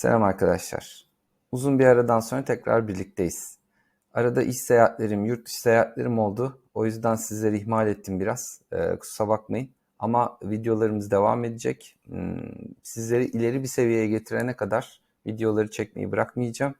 Selam arkadaşlar. Uzun bir aradan sonra tekrar birlikteyiz. Arada iş seyahatlerim, yurt dışı seyahatlerim oldu. O yüzden sizleri ihmal ettim biraz. Ee, kusura bakmayın. Ama videolarımız devam edecek. Hmm, Sizleri ileri bir seviyeye getirene kadar videoları çekmeyi bırakmayacağım.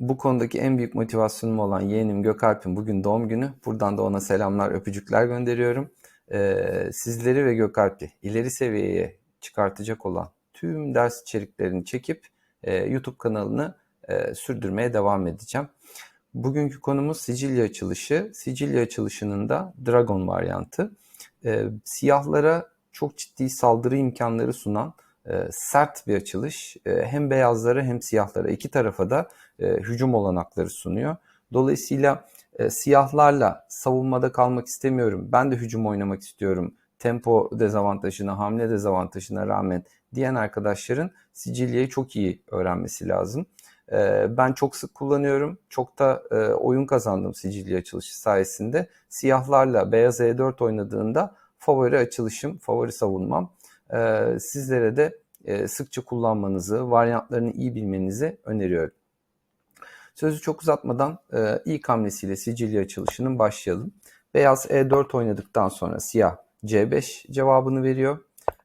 Bu konudaki en büyük motivasyonum olan yeğenim Gökalp'in bugün doğum günü. Buradan da ona selamlar, öpücükler gönderiyorum. Ee, sizleri ve Gökalp'i ileri seviyeye çıkartacak olan tüm ders içeriklerini çekip e, YouTube kanalını e, sürdürmeye devam edeceğim. Bugünkü konumuz Sicilya açılışı. Sicilya açılışının da Dragon varyantı. E, siyahlara çok ciddi saldırı imkanları sunan e, sert bir açılış. E, hem beyazlara hem siyahlara iki tarafa da e, hücum olanakları sunuyor. Dolayısıyla e, siyahlarla savunmada kalmak istemiyorum. Ben de hücum oynamak istiyorum. Tempo dezavantajına, hamle dezavantajına rağmen diyen arkadaşların Sicilya'yı çok iyi öğrenmesi lazım. E, ben çok sık kullanıyorum. Çok da e, oyun kazandım Sicilya açılışı sayesinde. Siyahlarla beyaz E4 oynadığında favori açılışım, favori savunmam. E, sizlere de e, sıkça kullanmanızı, varyantlarını iyi bilmenizi öneriyorum. Sözü çok uzatmadan e, ilk hamlesiyle Sicilya açılışının başlayalım. Beyaz E4 oynadıktan sonra siyah C5 cevabını veriyor.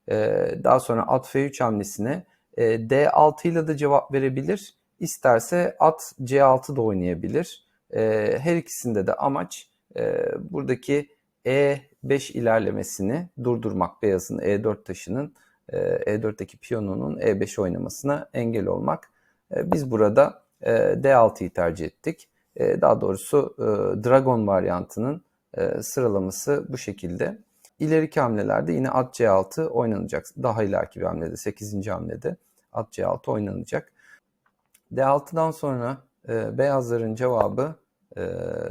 E, daha sonra at F3 hamlesine e, D6 ile de cevap verebilir. İsterse at C6 da oynayabilir. E, her ikisinde de amaç e, buradaki E5 ilerlemesini durdurmak. Beyazın E4 taşının e, E4'teki piyonunun E5 oynamasına engel olmak. E, biz burada e, D6'yı tercih ettik. E, daha doğrusu e, Dragon varyantının e, sıralaması bu şekilde. İleriki hamlelerde yine at C6 oynanacak. Daha ileriki bir hamlede 8. hamlede at C6 oynanacak. D6'dan sonra e, beyazların cevabı e,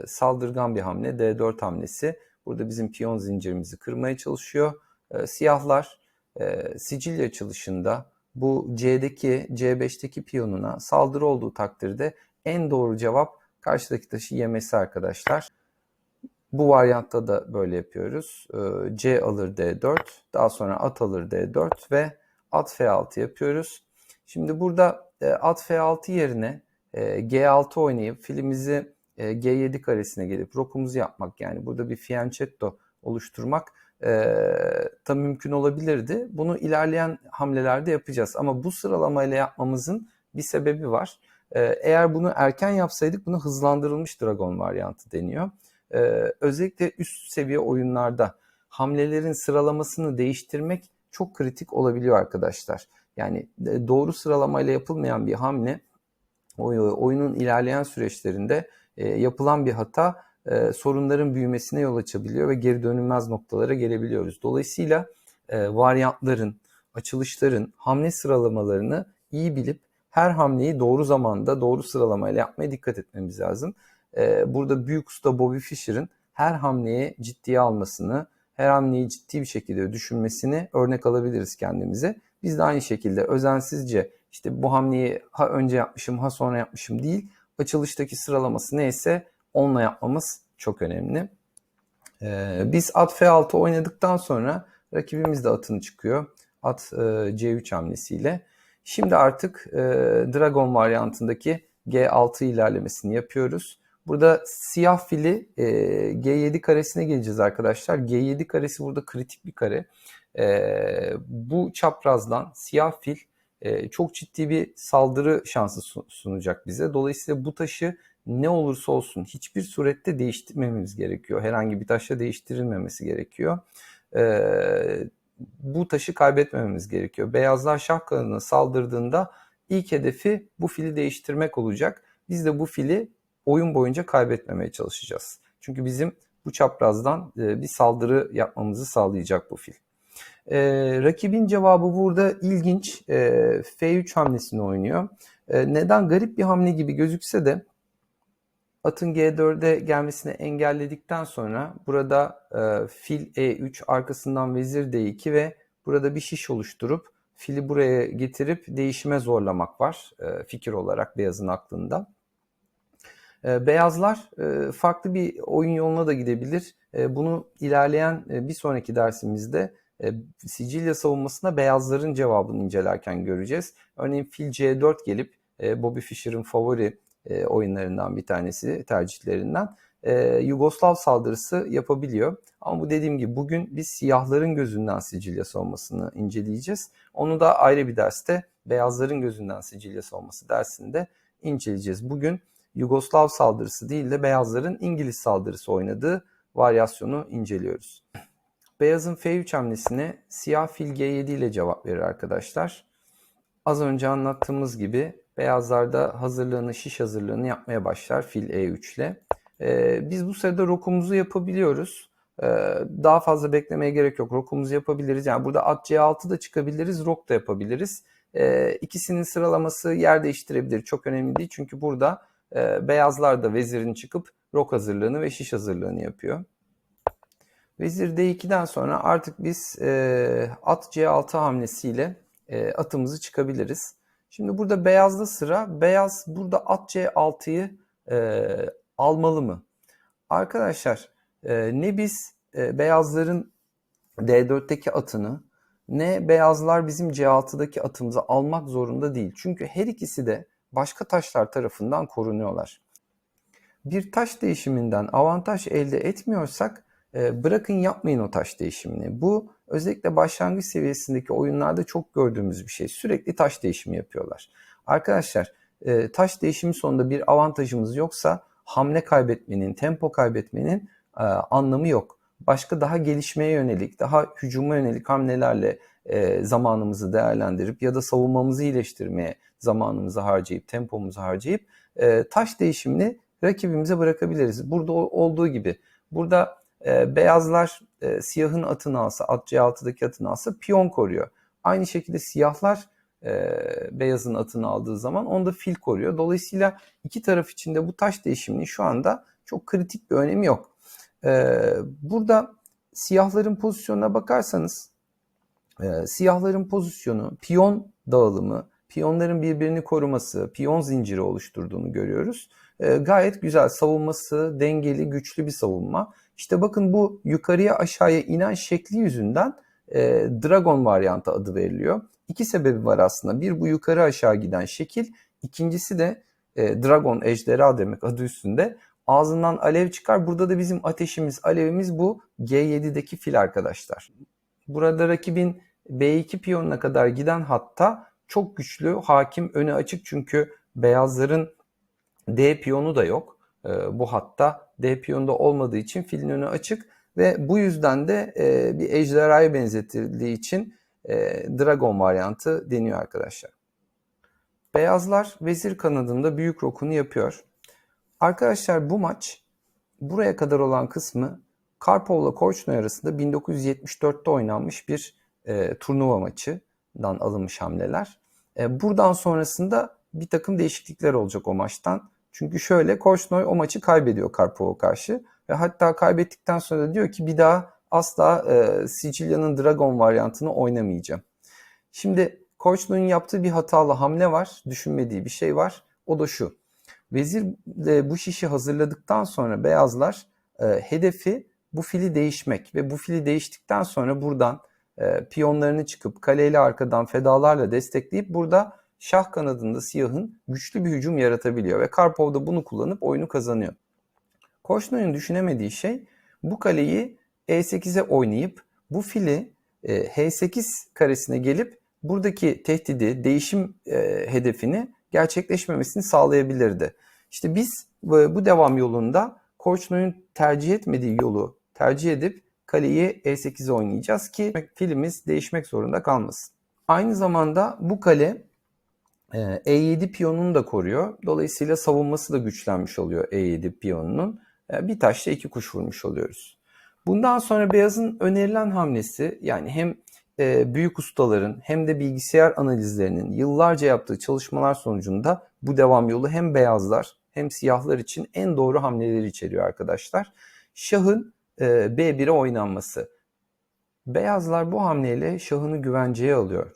saldırgan bir hamle D4 hamlesi. Burada bizim piyon zincirimizi kırmaya çalışıyor. E, siyahlar e, Sicilya açılışında bu C'deki C5'teki piyonuna saldırı olduğu takdirde en doğru cevap karşıdaki taşı yemesi arkadaşlar. Bu varyantta da böyle yapıyoruz. Ee, C alır D4, daha sonra at alır D4 ve at F6 yapıyoruz. Şimdi burada e, at F6 yerine e, G6 oynayıp filimizi e, G7 karesine gelip rokumuzu yapmak yani burada bir fianchetto oluşturmak da mümkün olabilirdi. Bunu ilerleyen hamlelerde yapacağız ama bu sıralamayla yapmamızın bir sebebi var. Eğer bunu erken yapsaydık bunu hızlandırılmış Dragon varyantı deniyor e, özellikle üst seviye oyunlarda hamlelerin sıralamasını değiştirmek çok kritik olabiliyor arkadaşlar. Yani e, doğru sıralamayla yapılmayan bir hamle oyunun ilerleyen süreçlerinde e, yapılan bir hata e, sorunların büyümesine yol açabiliyor ve geri dönülmez noktalara gelebiliyoruz. Dolayısıyla e, varyantların, açılışların, hamle sıralamalarını iyi bilip her hamleyi doğru zamanda, doğru sıralamayla yapmaya dikkat etmemiz lazım. Ee, burada büyük usta Bobby Fischer'ın her hamleyi ciddiye almasını, her hamleyi ciddi bir şekilde düşünmesini örnek alabiliriz kendimize. Biz de aynı şekilde özensizce işte bu hamleyi ha önce yapmışım ha sonra yapmışım değil. Açılıştaki sıralaması neyse onunla yapmamız çok önemli. Ee, biz at F6 oynadıktan sonra rakibimiz de atını çıkıyor. At e, C3 hamlesiyle. Şimdi artık e, Dragon varyantındaki G6 ilerlemesini yapıyoruz. Burada siyah fili e, G7 karesine geleceğiz arkadaşlar. G7 karesi burada kritik bir kare. E, bu çaprazdan siyah fil e, çok ciddi bir saldırı şansı sunacak bize. Dolayısıyla bu taşı ne olursa olsun hiçbir surette değiştirmemiz gerekiyor. Herhangi bir taşla değiştirilmemesi gerekiyor. E, bu taşı kaybetmememiz gerekiyor. Beyazlar şah kanadına saldırdığında ilk hedefi bu fili değiştirmek olacak. Biz de bu fili oyun boyunca kaybetmemeye çalışacağız. Çünkü bizim bu çaprazdan e, bir saldırı yapmamızı sağlayacak bu fil. E, rakibin cevabı burada ilginç. E, F3 hamlesini oynuyor. E, neden garip bir hamle gibi gözükse de atın G4'e gelmesini engelledikten sonra burada e, fil E3 arkasından vezir D2 ve burada bir şiş oluşturup fili buraya getirip değişime zorlamak var e, fikir olarak beyazın aklında. Ee, beyazlar e, farklı bir oyun yoluna da gidebilir. E, bunu ilerleyen e, bir sonraki dersimizde Sicilya savunmasına beyazların cevabını incelerken göreceğiz. Örneğin fil C4 gelip Bobby Fischer'ın favori oyunlarından bir tanesi, tercihlerinden Yugoslav saldırısı yapabiliyor. Ama bu dediğim gibi bugün biz siyahların gözünden Sicilya savunmasını inceleyeceğiz. Onu da ayrı bir derste beyazların gözünden Sicilya savunması dersinde inceleyeceğiz. Bugün Yugoslav saldırısı değil de beyazların İngiliz saldırısı oynadığı varyasyonu inceliyoruz. Beyazın F3 hamlesine siyah fil G7 ile cevap verir arkadaşlar. Az önce anlattığımız gibi beyazlar da hazırlığını, şiş hazırlığını yapmaya başlar fil E3 ile. Ee, biz bu sırada rokumuzu yapabiliyoruz. Ee, daha fazla beklemeye gerek yok. Rokumuzu yapabiliriz. Yani burada at C6 da çıkabiliriz, rok da yapabiliriz. Ee, ikisinin sıralaması yer değiştirebilir. Çok önemli değil. Çünkü burada e, beyazlar da vezirin çıkıp rok hazırlığını ve şiş hazırlığını yapıyor. Vezir D2'den sonra artık biz e, at C6 hamlesiyle e, atımızı çıkabiliriz. Şimdi burada beyazda sıra. Beyaz burada at C6'yı e, almalı mı? Arkadaşlar e, ne biz e, beyazların D4'teki atını ne beyazlar bizim C6'daki atımızı almak zorunda değil. Çünkü her ikisi de başka taşlar tarafından korunuyorlar. Bir taş değişiminden avantaj elde etmiyorsak e, bırakın yapmayın o taş değişimini. Bu özellikle başlangıç seviyesindeki oyunlarda çok gördüğümüz bir şey. Sürekli taş değişimi yapıyorlar. Arkadaşlar e, taş değişimi sonunda bir avantajımız yoksa hamle kaybetmenin, tempo kaybetmenin e, anlamı yok. Başka daha gelişmeye yönelik, daha hücuma yönelik hamlelerle zamanımızı değerlendirip ya da savunmamızı iyileştirmeye zamanımızı harcayıp, tempomuzu harcayıp e, taş değişimini rakibimize bırakabiliriz. Burada olduğu gibi. Burada e, beyazlar e, siyahın atını alsa, at C6'daki atını alsa piyon koruyor. Aynı şekilde siyahlar e, beyazın atını aldığı zaman onu da fil koruyor. Dolayısıyla iki taraf içinde bu taş değişiminin şu anda çok kritik bir önemi yok. E, burada siyahların pozisyonuna bakarsanız e, siyahların pozisyonu, piyon dağılımı, piyonların birbirini koruması, piyon zinciri oluşturduğunu görüyoruz. E, gayet güzel savunması, dengeli, güçlü bir savunma. İşte bakın bu yukarıya aşağıya inen şekli yüzünden e, Dragon varyantı adı veriliyor. İki sebebi var aslında. Bir bu yukarı aşağı giden şekil. İkincisi de e, Dragon ejderha demek adı üstünde. Ağzından alev çıkar. Burada da bizim ateşimiz, alevimiz bu G7'deki fil arkadaşlar. Burada rakibin B2 piyonuna kadar giden hatta çok güçlü, hakim, önü açık çünkü beyazların D piyonu da yok. E, bu hatta D piyonunda olmadığı için filin önü açık ve bu yüzden de e, bir ejderhaya benzetildiği için e, Dragon varyantı deniyor arkadaşlar. Beyazlar vezir kanadında büyük rokunu yapıyor. Arkadaşlar bu maç buraya kadar olan kısmı Karpov'la Korçnoy arasında 1974'te oynanmış bir e, turnuva maçından alınmış hamleler. E, buradan sonrasında bir takım değişiklikler olacak o maçtan. Çünkü şöyle Korçnoy o maçı kaybediyor Karpov'a karşı. Ve hatta kaybettikten sonra da diyor ki bir daha asla e, Sicilya'nın Dragon varyantını oynamayacağım. Şimdi Korçnoy'un yaptığı bir hatalı hamle var. Düşünmediği bir şey var. O da şu. Vezir de bu şişi hazırladıktan sonra beyazlar e, hedefi bu fili değişmek ve bu fili değiştikten sonra buradan e, piyonlarını çıkıp kaleyle arkadan fedalarla destekleyip burada şah kanadında siyahın güçlü bir hücum yaratabiliyor ve Karpov da bunu kullanıp oyunu kazanıyor. Korşnoy'un düşünemediği şey bu kaleyi E8'e oynayıp bu fili e, H8 karesine gelip buradaki tehdidi, değişim e, hedefini gerçekleşmemesini sağlayabilirdi. İşte biz bu, devam yolunda Korçnoy'un tercih etmediği yolu tercih edip kaleyi E8'e oynayacağız ki filimiz değişmek zorunda kalmasın. Aynı zamanda bu kale E7 e piyonunu da koruyor. Dolayısıyla savunması da güçlenmiş oluyor E7 piyonunun. E, bir taşla iki kuş vurmuş oluyoruz. Bundan sonra beyazın önerilen hamlesi yani hem e, büyük ustaların hem de bilgisayar analizlerinin yıllarca yaptığı çalışmalar sonucunda bu devam yolu hem beyazlar hem siyahlar için en doğru hamleleri içeriyor arkadaşlar. Şahın B1'e oynanması. Beyazlar bu hamleyle şahını güvenceye alıyor.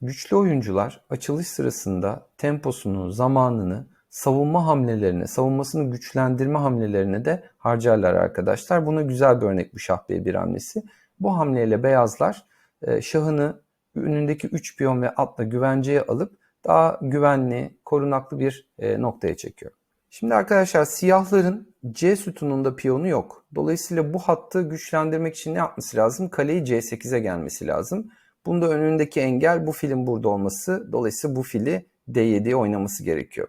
Güçlü oyuncular açılış sırasında temposunu, zamanını savunma hamlelerine, savunmasını güçlendirme hamlelerine de harcarlar arkadaşlar. Buna güzel bir örnek bu şah B1 hamlesi. Bu hamleyle beyazlar e, şahını önündeki 3 piyon ve atla güvenceye alıp daha güvenli, korunaklı bir e, noktaya çekiyor. Şimdi arkadaşlar siyahların C sütununda piyonu yok. Dolayısıyla bu hattı güçlendirmek için ne yapması lazım? Kaleyi C8'e gelmesi lazım. Bunda önündeki engel bu filin burada olması. Dolayısıyla bu fili D7'ye oynaması gerekiyor.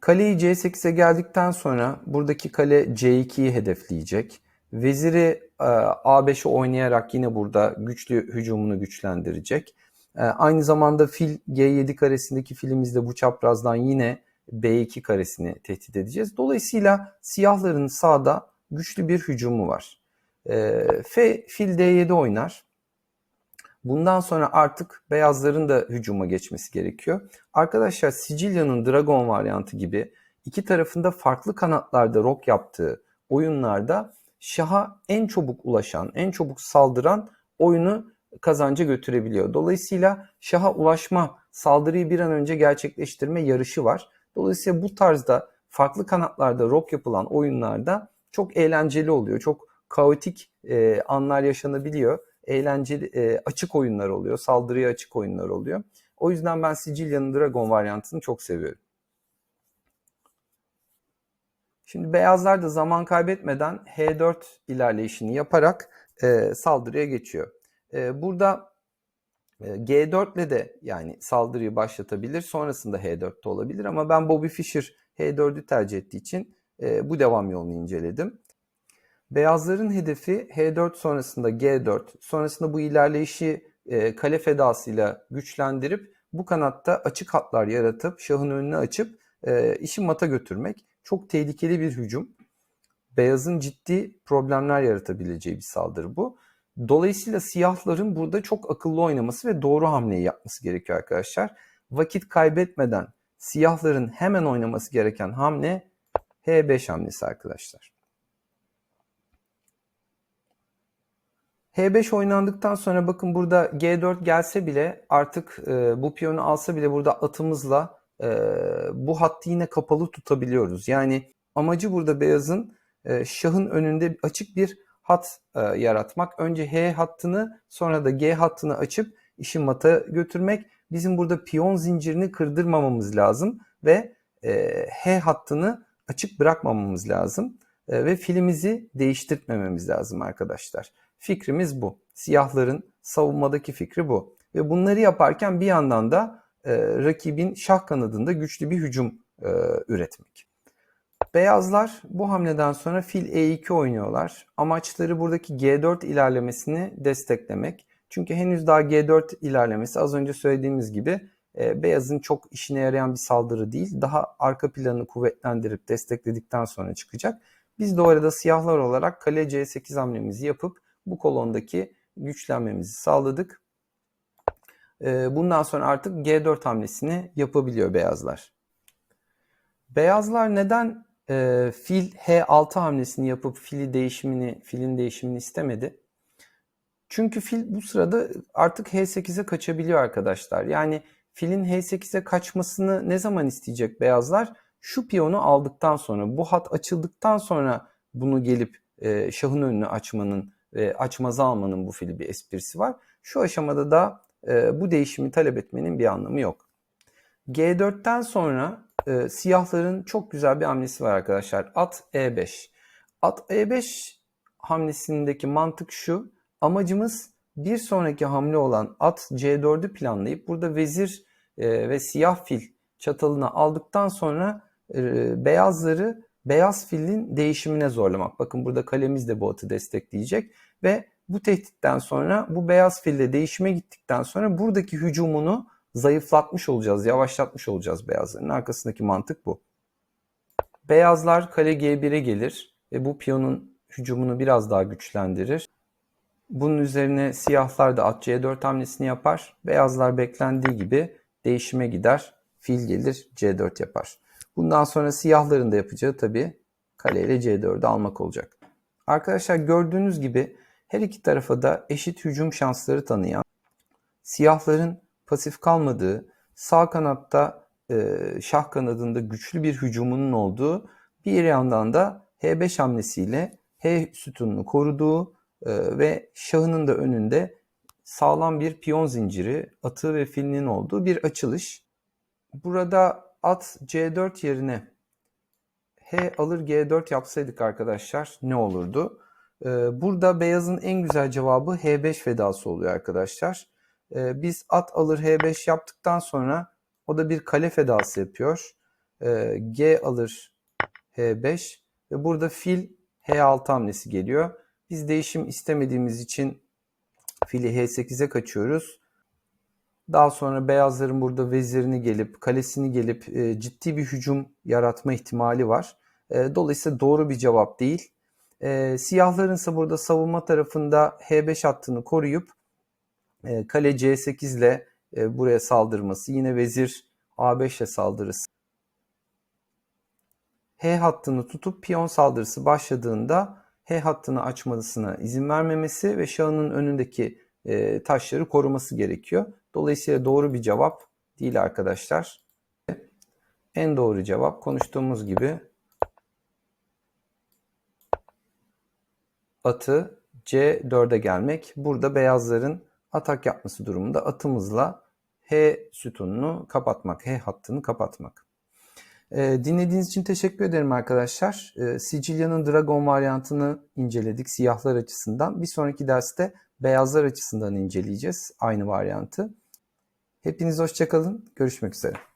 Kaleyi C8'e geldikten sonra buradaki kale C2'yi hedefleyecek. Veziri e, A5'i oynayarak yine burada güçlü hücumunu güçlendirecek. E, aynı zamanda fil G7 karesindeki filimizde bu çaprazdan yine B2 karesini tehdit edeceğiz. Dolayısıyla siyahların sağda güçlü bir hücumu var. E, F fil D7 oynar. Bundan sonra artık beyazların da hücuma geçmesi gerekiyor. Arkadaşlar Sicilya'nın Dragon varyantı gibi iki tarafında farklı kanatlarda rok yaptığı oyunlarda şaha en çabuk ulaşan, en çabuk saldıran oyunu kazanca götürebiliyor. Dolayısıyla şaha ulaşma, saldırıyı bir an önce gerçekleştirme yarışı var. Dolayısıyla bu tarzda farklı kanatlarda rok yapılan oyunlarda çok eğlenceli oluyor. Çok kaotik e, anlar yaşanabiliyor. Eğlenceli, e, açık oyunlar oluyor. Saldırıya açık oyunlar oluyor. O yüzden ben Sicilya'nın Dragon varyantını çok seviyorum. Şimdi beyazlar da zaman kaybetmeden H4 ilerleyişini yaparak e, saldırıya geçiyor. E, burada e, G4 ile de yani saldırıyı başlatabilir. Sonrasında H4'te olabilir ama ben Bobby Fischer H4'ü tercih ettiği için e, bu devam yolunu inceledim. Beyazların hedefi H4 sonrasında G4, sonrasında bu ilerleyişi e, kale fedasıyla güçlendirip bu kanatta açık hatlar yaratıp şahın önünü açıp e, işi mata götürmek. Çok tehlikeli bir hücum. Beyazın ciddi problemler yaratabileceği bir saldırı bu. Dolayısıyla siyahların burada çok akıllı oynaması ve doğru hamleyi yapması gerekiyor arkadaşlar. Vakit kaybetmeden siyahların hemen oynaması gereken hamle H5 hamlesi arkadaşlar. H5 oynandıktan sonra bakın burada G4 gelse bile artık e, bu piyonu alsa bile burada atımızla e, bu hattı yine kapalı tutabiliyoruz. Yani amacı burada beyazın e, şahın önünde açık bir hat e, yaratmak. Önce H hattını sonra da G hattını açıp işi mata götürmek. Bizim burada piyon zincirini kırdırmamamız lazım ve e, H hattını açık bırakmamamız lazım. E, ve filimizi değiştirmememiz lazım arkadaşlar. Fikrimiz bu. Siyahların savunmadaki fikri bu. Ve bunları yaparken bir yandan da e, rakibin şah kanadında güçlü bir hücum e, üretmek. Beyazlar bu hamleden sonra fil E2 oynuyorlar. Amaçları buradaki G4 ilerlemesini desteklemek. Çünkü henüz daha G4 ilerlemesi az önce söylediğimiz gibi e, beyazın çok işine yarayan bir saldırı değil. Daha arka planını kuvvetlendirip destekledikten sonra çıkacak. Biz de o siyahlar olarak kale C8 hamlemizi yapıp bu kolondaki güçlenmemizi sağladık. E, bundan sonra artık G4 hamlesini yapabiliyor beyazlar. Beyazlar neden e, fil H6 hamlesini yapıp fili değişimini, filin değişimini istemedi? Çünkü fil bu sırada artık H8'e kaçabiliyor arkadaşlar. Yani filin H8'e kaçmasını ne zaman isteyecek beyazlar? Şu piyonu aldıktan sonra, bu hat açıldıktan sonra bunu gelip e, şahın önünü açmanın ve açmazı almanın bu fili bir esprisi var. Şu aşamada da e, bu değişimi talep etmenin bir anlamı yok. G4'ten sonra e, siyahların çok güzel bir hamlesi var arkadaşlar. At E5. At E5 hamlesindeki mantık şu. Amacımız bir sonraki hamle olan at C4'ü planlayıp burada vezir e, ve siyah fil çatalını aldıktan sonra e, beyazları beyaz filin değişimine zorlamak. Bakın burada kalemiz de bu atı destekleyecek ve bu tehditten sonra bu beyaz fille değişime gittikten sonra buradaki hücumunu zayıflatmış olacağız, yavaşlatmış olacağız beyazların. Arkasındaki mantık bu. Beyazlar kale G1'e gelir ve bu piyonun hücumunu biraz daha güçlendirir. Bunun üzerine siyahlar da at C4 hamlesini yapar. Beyazlar beklendiği gibi değişime gider. Fil gelir C4 yapar. Bundan sonra siyahların da yapacağı tabii kaleyle C4'ü almak olacak. Arkadaşlar gördüğünüz gibi her iki tarafa da eşit hücum şansları tanıyan, siyahların pasif kalmadığı, sağ kanatta e, şah kanadında güçlü bir hücumunun olduğu, bir yandan da H5 hamlesiyle H sütununu koruduğu Ee, ve şahının da önünde sağlam bir piyon zinciri, atı ve filinin olduğu bir açılış. Burada at C4 yerine H alır G4 yapsaydık arkadaşlar ne olurdu? Ee, burada beyazın en güzel cevabı H5 fedası oluyor arkadaşlar. Ee, biz at alır H5 yaptıktan sonra o da bir kale fedası yapıyor. Ee, G alır H5 ve burada fil H6 hamlesi geliyor. Biz değişim istemediğimiz için fili H8'e kaçıyoruz. Daha sonra beyazların burada vezirini gelip, kalesini gelip e, ciddi bir hücum yaratma ihtimali var. E, dolayısıyla doğru bir cevap değil. E, siyahların ise burada savunma tarafında H5 hattını koruyup e, kale C8 ile e, buraya saldırması, yine vezir A5 ile saldırısı. H hattını tutup piyon saldırısı başladığında H hattını açmasına izin vermemesi ve şahının önündeki e, taşları koruması gerekiyor. Dolayısıyla doğru bir cevap değil arkadaşlar. En doğru cevap konuştuğumuz gibi atı C4'e gelmek. Burada beyazların atak yapması durumunda atımızla H sütununu kapatmak, H hattını kapatmak. Ee, dinlediğiniz için teşekkür ederim arkadaşlar. Ee, Sicilya'nın Dragon varyantını inceledik siyahlar açısından. Bir sonraki derste beyazlar açısından inceleyeceğiz aynı varyantı. Hepiniz hoşçakalın. Görüşmek üzere.